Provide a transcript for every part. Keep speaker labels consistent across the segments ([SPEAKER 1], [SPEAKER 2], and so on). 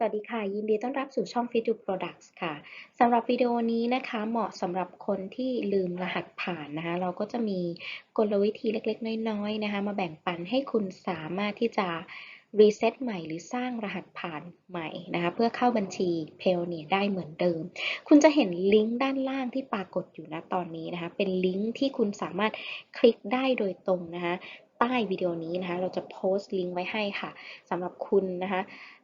[SPEAKER 1] สวัสดีค่ะ ยินดีต้อนรับสู่ช่อง Fit to Products ค่ะสำหรับวิดีโอนี้นะคะเหมาะสำหรับคนที่ลืมรหัสผ่านนะคะ เราก็จะมีกลวิธีเล็กๆ น้อยๆนะคะ มาแบ่งปันให้คุณสามารถที่จะรีเซ็ตใหม่หรือสร้างรหัสผ่านใหม่นะคะเพื่อเข้าบัญชี p a y o n e e r ได้เหมือนเดิม คุณจะเห็นลิงก์ด้านล่างที่ปรากฏอยู่นะตอนนี้นะคะ เป็นลิงก์ที่คุณสามารถคลิกได้โดยตรงนะคะ ใต้วิดีโอนี้นะคะ เราจะโพสต์ลิงก์ไว้ให้ค่ะสำหรับคุณนะคะ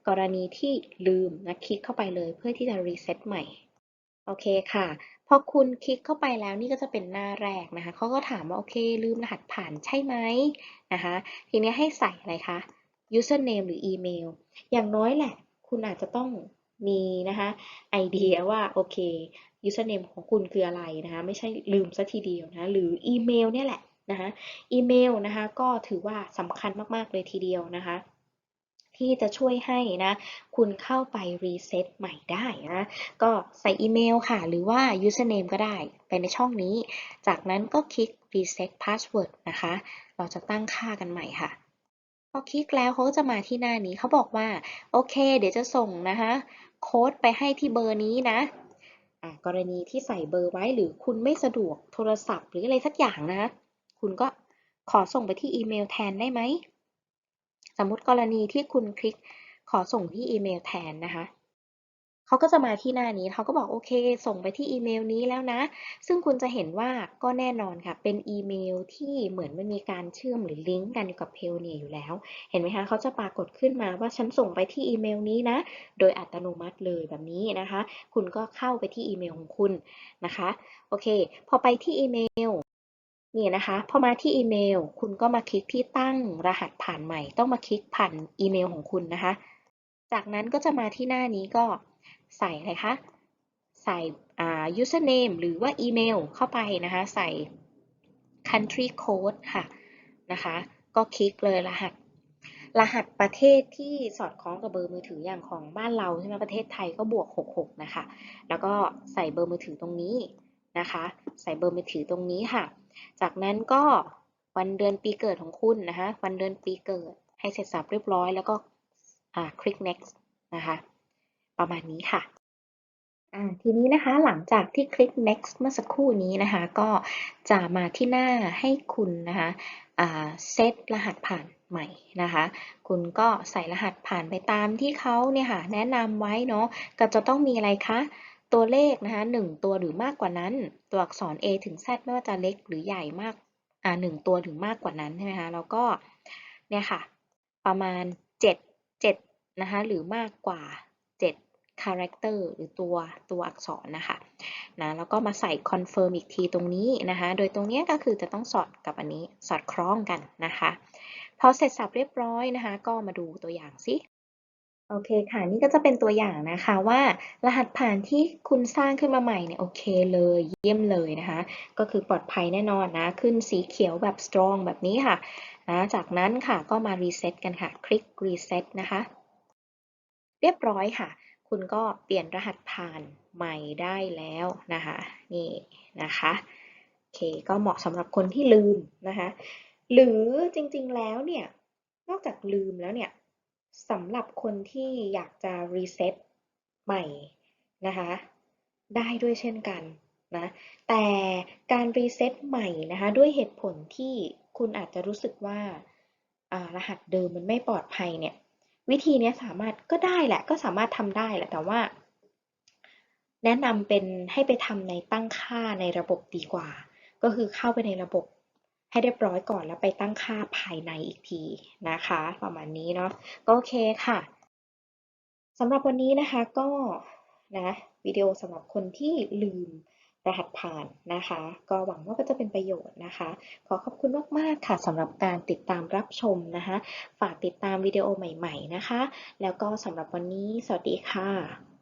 [SPEAKER 1] กรณีที่ลืมนะคลิกเข้าไปเลยเพื่อที่จะรีเซ็ตใหม่ โอเคค่ะ พอคุณคลิกเข้าไปแล้วนี่ก็จะเป็นหน้าแรกนะคะ เขาก็ถามว่าโอเค ลืมรหัสผ่านใช่ไหมนะคะ ทีนี้ให้ใส่อะไรคะ username หรืออีเมลอย่างน้อยแหละ คุณอาจจะต้องมีนะคะไอเดียว่าโอเค username ของคุณคืออะไรนะคะ ไม่ใช่ลืมซะทีเดียวนะ หรืออีเมลเนี่ยแหละ นะคะอีเมลนะคะก็ถือว่าสำคัญมากๆเลยทีเดียวนะคะที่จะช่วยให้นะคุณเข้าไปรีเซ็ตใหม่ได้นะก็ใส่อีเมลค่ะ หรือว่า username ก็ได้ไปในช่องนี้ จากนั้นก็คลิก reset password นะคะ เราจะตั้งค่ากันใหม่ค่ะ พอคลิกแล้วเขาก็จะมาที่หน้านี้เขาบอกว่า โอเค เดี๋ยวจะส่งนะคะโค้ดไปให้ที่เบอร์นี้นะกรณีที่ใส่เบอร์ไว้หรือคุณไม่สะดวกโทรศัพท์หรืออะไรสักอย่างนะคุุณก็ขอส่งไปที่อีเมลแทนได้ไหม สมมติกรณีที่คุณคลิกขอส่งที่อีเมลแทนนะคะเขาก็จะมาที่หน้านี้เขาก็บอกโอเค ส่งไปที่อีเมลนี้แล้วนะ ซึ่งคุณจะเห็นว่าก็แน่นอนค่ะ เป็นอีเมลที่เหมือนมันมีการเชื่อมหรือลิงก์กันอยู่กับเพลเนียอยู่แล้ว เห็นไหมคะเขาจะปรากฏขึ้นมาว่าฉันส่งไปที่อีเมลนี้นะ โดยอัตโนมัติเลยแบบนี้นะคะ คุณก็เข้าไปที่อีเมลของคุณนะคะ โอเค พอไปที่อีเมล นี่นะคะ พอมาที่อีเมล คุณก็มาคลิกที่ตั้งรหัสผ่านใหม่ ต้องมาคลิกผ่านอีเมลของคุณนะคะ จากนั้นก็จะมาที่หน้านี้ก็ใส่อะไรคะ ใส่ username หรือว่าอีเมลเข้าไปนะคะ ใส่ country code ค่ะนะคะ ก็คลิกเลยรหัส รหัสประเทศที่สอดคล้องกับเบอร์มือถืออย่างของบ้านเราใช่ไหมประเทศไทยก็บวก 66 นะคะ แล้วก็ใส่เบอร์มือถือตรงนี้นะคะ ใส่เบอร์มือถือตรงนี้ค่ะ จากนั้นก็วันเดือนปีเกิดของคุณนะคะวันเดือนปีเกิดให้เสร็จสับเรียบร้อยแล้วก็คลิก next นะคะประมาณนี้ค่ะทีนี้นะคะหลังจากที่คลิก next เมื่อสักครู่นี้นะคะ ก็จะมาที่หน้าให้คุณนะคะเซตรหัสผ่านใหม่นะคะ คุณก็ใส่รหัสผ่านไปตามที่เขาเนี่ยค่ะแนะนำไว้เนาะก็จะต้องมีอะไรคะ ตัวเลขนะคะหนึ่งตัวหรือมากกว่านั้น ตัวอักษร A ถึง Z ไม่ว่าจะเล็กหรือใหญ่มากอ่าหนึ่งตัวหรือมากกว่านั้นใช่ไหมคะแล้วก็เนี่ยค่ะ ประมาณ 7 7นะคะหรือมากกว่า 7 character หรือตัวตัวอักษรนะคะนะแล้วก็มาใส่ confirm อีกทีตรงนี้นะคะโดยตรงนี้ก็คือจะต้องสอดกับอันนี้สอดคล้องกันนะคะพอเสร็จสับเรียบร้อยนะคะ ก็มาดูตัวอย่างสิ โอเคค่ะ นี่ก็จะเป็นตัวอย่างนะคะว่ารหัสผ่านที่คุณสร้างขึ้นมาใหม่เนี่ยโอเคเลยเยี่ยมเลยนะคะ ก็คือปลอดภัยแน่นอนนะ ขึ้นสีเขียวแบบ strong แบบนี้ค่ะนะจากนั้นค่ะก็มา reset กันค่ะ คลิก reset นะคะ เรียบร้อยค่ะ คุณก็เปลี่ยนรหัสผ่านใหม่ได้แล้วนะคะ นี่นะคะโอเคก็เหมาะสำหรับคนที่ลืมนะคะ หรือจริงๆแล้วเนี่ยนอกจากลืมแล้วเนี่ย สำหรับคนที่อยากจะ reset ใหม่นะคะได้ด้วยเช่นกันนะแต่การ reset ใหม่นะคะด้วยเหตุผลที่คุณอาจจะรู้สึกว่ารหัสเดิมมันไม่ปลอดภัยเนี่ยวิธีนี้สามารถก็ได้แหละก็สามารถทำได้แหละแต่ว่า แนะนำเป็นให้ไปทำในตั้งค่าในระบบดีกว่า ก็คือเข้าไปในระบบ ให้เรียบร้อยก่อนแล้วไปตั้งค่าภายในอีกทีนะคะ ประมาณนี้เนาะก็โอเคค่ะสำหรับวันนี้นะคะก็นะวิดีโอสำหรับคนที่ลืมรหัสผ่านนะคะ ก็หวังว่าก็จะเป็นประโยชน์นะคะ ขอขอบคุณมากๆค่ะสำหรับการติดตามรับชมนะคะ ฝากติดตามวิดีโอใหม่ ๆนะคะ แล้วก็สำหรับวันนี้สวัสดีค่ะ